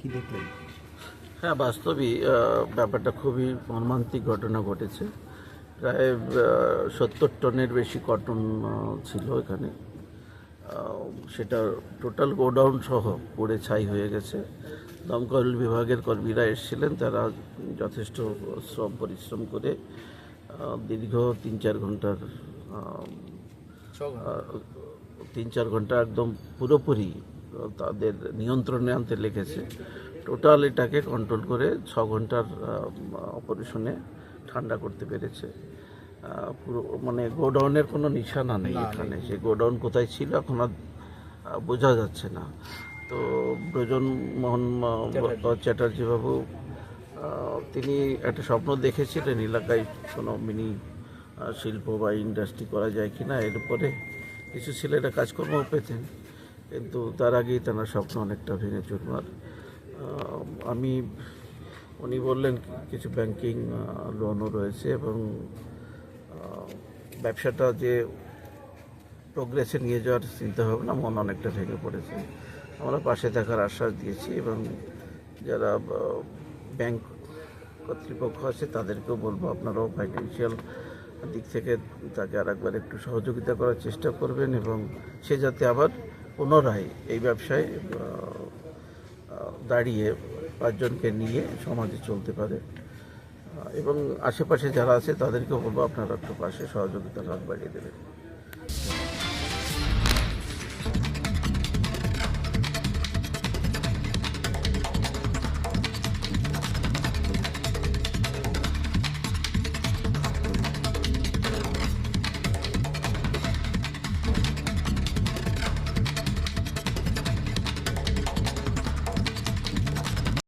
কি দেখলেন? হ্যাঁ বাস্তবই ব্যাপারটা খুবই মর্মান্তিক ঘটনা ঘটেছে। প্রায় সত্তর টনের বেশি কটন ছিল এখানে। সেটা টোটাল গোডাউন সহ পুড়ে ছাই হয়ে গেছে। দমকল বিভাগের কর্মীরা এসেছিলেন তারা যথেষ্ট শ্রম পরিশ্রম করে দীর্ঘ তিন চার ঘণ্টার তিন চার ঘণ্টা একদম পুরোপুরি তাদের নিয়ন্ত্রণে আনতে লেগেছে। টোটাল এটাকে কন্ট্রোল করে ছ ঘণ্টার অপারেশনে ঠান্ডা করতে পেরেছে। পুরো মানে গোডাউনের কোনো নিশানা নেই এখানে। সে গোডাউন কোথায় ছিল এখন আর বোঝা যাচ্ছে না। তো ব্রজন মোহন আহ, চ্যাটার্জি। বাবু তিনি একটা স্বপ্ন দেখেছিলেন এলাকায় কোনো মিনি শিল্প বা ইন্ডাস্ট্রি করা যায় কি না এর উপরে কিছু ছেলেরা কাজকর্ম পেতেন। কিন্তু তার আগেই তার স্বপ্ন অনেকটা ভেঙে চুরমার। আমি, উনি বললেন কিছু ব্যাংকিং লোনও রয়েছে এবং ব্যবসাটা যে প্রোগ্রেসে নিয়ে যাওয়ার চিন্তা ভাবনা মন অনেকটা ভেঙে পড়েছে। আমরা পাশে থাকার আশ্বাস দিয়েছি এবং যারা ব্যাংক কর্তৃপক্ষ আছে তাদেরকেও বলব আপনারাও ফাইন্যান্সিয়াল দিক থেকে তাকে আর একবার একটু সহযোগিতা করার চেষ্টা করবেন এবং সে যাতে আবার পুনরায় এই ব্যবসায় দাঁড়িয়ে পাঁচজনকে নিয়ে সমাজে চলতে পারে। এবং আশেপাশে যারা আছে তাদেরকে বলব আপনারা একটু পাশে সহযোগিতার হাত বাড়িয়ে দেবেন।